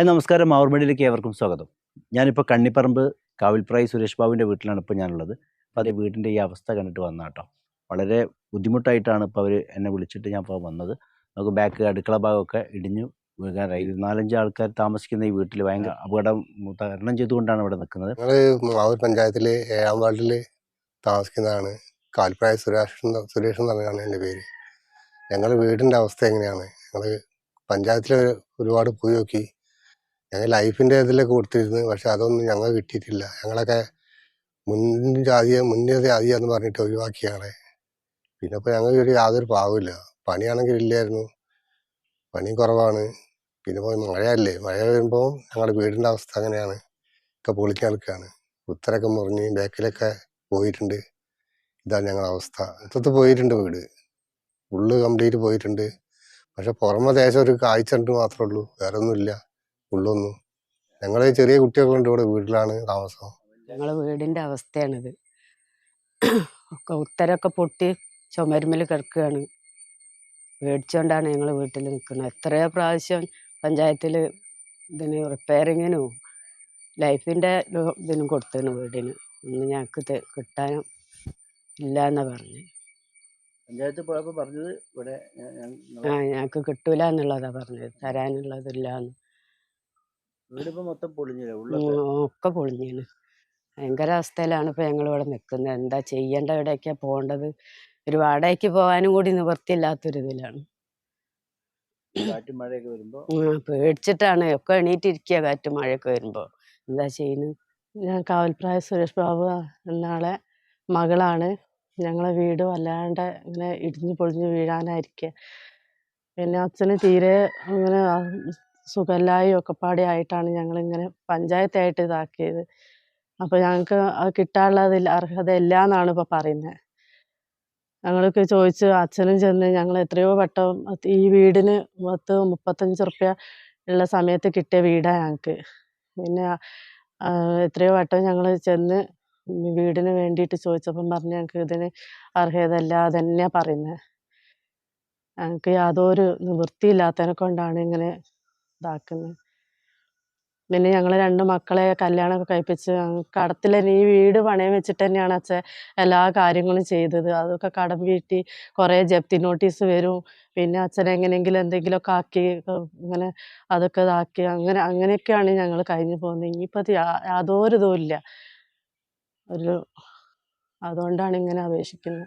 Hi നമസ്കാരം. മാവർമടിയിലേക്ക് ഏവർക്കും സ്വാഗതം. ഞാനിപ്പോൾ കണ്ണിപ്പറമ്പ് കാവിൽപ്രായി സുരേഷ് ബാബുവിന്റെ വീട്ടിലാണ് ഇപ്പോൾ ഞാനുള്ളത്. അപ്പോൾ അതേ വീടിന്റെ ഈ അവസ്ഥ കണ്ടിട്ട് വന്ന കേട്ടോ വളരെ ബുദ്ധിമുട്ടായിട്ടാണ് ഇപ്പോൾ അവർ എന്നെ വിളിച്ചിട്ട് ഞാൻ ഇപ്പോൾ വന്നത്. നമുക്ക് ബാക്ക് അടുക്കള ഭാഗമൊക്കെ ഇടിഞ്ഞു. വീഴാനായി ഇത് നാലഞ്ച് ആൾക്കാർ താമസിക്കുന്ന ഈ വീട്ടിൽ ഭയങ്കര അപകടം തരണം ചെയ്തുകൊണ്ടാണ് ഇവിടെ നിൽക്കുന്നത്. ഞങ്ങൾ മാവൂർ പഞ്ചായത്തിലെ ഏഴാം വാർഡിൽ താമസിക്കുന്നതാണ്. കാൽപ്രായ സുരേഷ് സുരേഷ് എന്ന് പറഞ്ഞാണ് എന്റെ പേര്. ഞങ്ങളുടെ വീടിന്റെ അവസ്ഥ എങ്ങനെയാണ്? ഞങ്ങൾ പഞ്ചായത്തിൽ ഒരുപാട് പോയി നോക്കി. ഞങ്ങൾ ലൈഫിന്റെ ഇതിലൊക്കെ കൊടുത്തിരുന്നു പക്ഷെ അതൊന്നും ഞങ്ങൾ കിട്ടിയിട്ടില്ല. ഞങ്ങളൊക്കെ മുൻ ജാതിയെ മുന്നേ ജാതിയ എന്ന് പറഞ്ഞിട്ട് ഒഴിവാക്കിയാണ് പിന്നെ ഇപ്പോൾ ഞങ്ങൾക്ക് ഒരു യാതൊരു പാവില്ല. പണിയാണെങ്കിൽ ഇല്ലായിരുന്നു. പണി കുറവാണ്. പിന്നെ ഇപ്പോൾ മഴയല്ലേ. മഴ വരുമ്പോൾ ഞങ്ങളുടെ വീടിന്റെ അവസ്ഥ അങ്ങനെയാണ്. ഒക്കെ പൊളിച്ച് കിടക്കുകയാണ് ഉത്തരൊക്കെ മുറിഞ്ഞ് ബാക്കിലൊക്കെ പോയിട്ടുണ്ട്. ഇതാണ് ഞങ്ങളുടെ അവസ്ഥ. ഇത്തത്ത് പോയിട്ടുണ്ട് വീട്. ഉള്ളു കംപ്ലീറ്റ് പോയിട്ടുണ്ട്. പക്ഷെ പുറമെ ദേശം ഒരു കാഴ്ച ഉണ്ട് മാത്രമേ ഉള്ളൂ. വേറെ ഒന്നുമില്ല ഉള്ളൊന്നും. ഞങ്ങൾ ചെറിയ കുട്ടിയൊക്കെ ഉണ്ട് ഇവിടെ വീട്ടിലാണ് താമസം. ഞങ്ങളെ വീടിന്റെ അവസ്ഥയാണിത്. ഒക്കെ ഉത്തരൊക്കെ പൊട്ടി ചുമരുമ്മൽ കിടക്കുകയാണ്. മേടിച്ചോണ്ടാണ് ഞങ്ങൾ വീട്ടിൽ നിൽക്കുന്നത് എത്രയോ പ്രാവശ്യം പഞ്ചായത്തിൽ ഇതിന് റിപ്പയറിങ്ങിനും ലൈഫിന്റെ ഇതിനും കൊടുത്തിരുന്നു വീടിന്. ഒന്നും ഞങ്ങൾക്ക് കിട്ടാനും ഇല്ല എന്നാ പറഞ്ഞു പഞ്ചായത്ത് പോയപ്പോൾ പറഞ്ഞത് ഇവിടെ ആ ഞങ്ങൾക്ക് കിട്ടൂല എന്നുള്ളതാ പറഞ്ഞത്. തരാനുള്ളതില്ല എന്ന് വീടിപ്പോൾ മൊത്തം പൊളിഞ്ഞില്ല ഉം, ഒക്കെ പൊളിഞ്ഞാണ് ഭയങ്കര അവസ്ഥയിലാണ് ഇപ്പൊ ഞങ്ങൾ ഇവിടെ നിൽക്കുന്നത് എന്താ ചെയ്യേണ്ട എവിടേക്കാ പോകേണ്ടത്? ഒരു വാടകയ്ക്ക് പോകാനും കൂടി നിവൃത്തിയില്ലാത്തൊരു ഇതിലാണ് കാറ്റും മഴയൊക്കെ പേടിച്ചിട്ടാണ്. ഒക്കെ എണീറ്റിരിക്കുക കാറ്റും മഴയൊക്കെ വരുമ്പോ. എന്താ ചെയ്യുന്നത് ഞാൻ കാവൽപ്രായ സുരേഷ് ബാബു എന്നാളെ മകളാണ്. ഞങ്ങളെ വീട് വല്ലാണ്ട് ഇങ്ങനെ ഇടിഞ്ഞു പൊളിഞ്ഞു വീഴാനായിരിക്കുക പിന്നെ അച്ഛന് തീരെ അങ്ങനെ ആ സുഖമില്ലായും ഒക്കെ പാടെ ആയിട്ടാണ് ഞങ്ങളിങ്ങനെ പഞ്ചായത്തായിട്ട് ഇതാക്കിയത്. അപ്പോൾ ഞങ്ങൾക്ക് അത് കിട്ടാനുള്ളതിൽ അർഹത ഇല്ല എന്നാണ് ഇപ്പോൾ പറയുന്നത് ഞങ്ങൾക്ക് ചോദിച്ചു അച്ഛനും ചെന്ന് ഞങ്ങൾ എത്രയോ വട്ടം ഈ വീടിന് പത്ത് മുപ്പത്തഞ്ച് റുപ്യ ഉള്ള സമയത്ത് കിട്ടിയ വീടാണ് ഞങ്ങൾക്ക് പിന്നെ എത്രയോ വട്ടം ഞങ്ങൾ ചെന്ന് വീടിന് വേണ്ടിയിട്ട് ചോദിച്ചപ്പം പറഞ്ഞു ഞങ്ങൾക്ക് ഇതിന് അർഹതയല്ല അതന്നെയാണ് പറയുന്നത് ഞങ്ങൾക്ക് യാതൊരു നിവൃത്തിയില്ലാത്തതിനെ കൊണ്ടാണ് ഇങ്ങനെ ഇതാക്കുന്നത് പിന്നെ ഞങ്ങൾ രണ്ട് മക്കളെ കല്യാണമൊക്കെ കഴിപ്പിച്ച് കടത്തിൽ ഈ വീട് പണയം വെച്ചിട്ട് തന്നെയാണ് അച്ഛൻ എല്ലാ കാര്യങ്ങളും ചെയ്തത്. അതൊക്കെ കടം വീട്ടി കുറേ ജപ്തി നോട്ടീസ് വരും. പിന്നെ അച്ഛൻ എങ്ങനെയെങ്കിലും എന്തെങ്കിലുമൊക്കെ ആക്കി ഇങ്ങനെ അതൊക്കെ ഇതാക്കി. അങ്ങനെ അങ്ങനെയൊക്കെയാണ് ഞങ്ങൾ കഴിഞ്ഞു പോകുന്നത്. ഇനിയിപ്പോൾ യാതൊരു ഇതും ഇല്ല. ഒരു അതുകൊണ്ടാണ് ഇങ്ങനെ അപേക്ഷിക്കുന്നത്.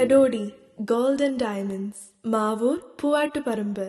ഖഡോഡി ഗോൾഡൻ ഡയമണ്ട്സ് മാവൂർ പൂവാട്ടുപറമ്പ്.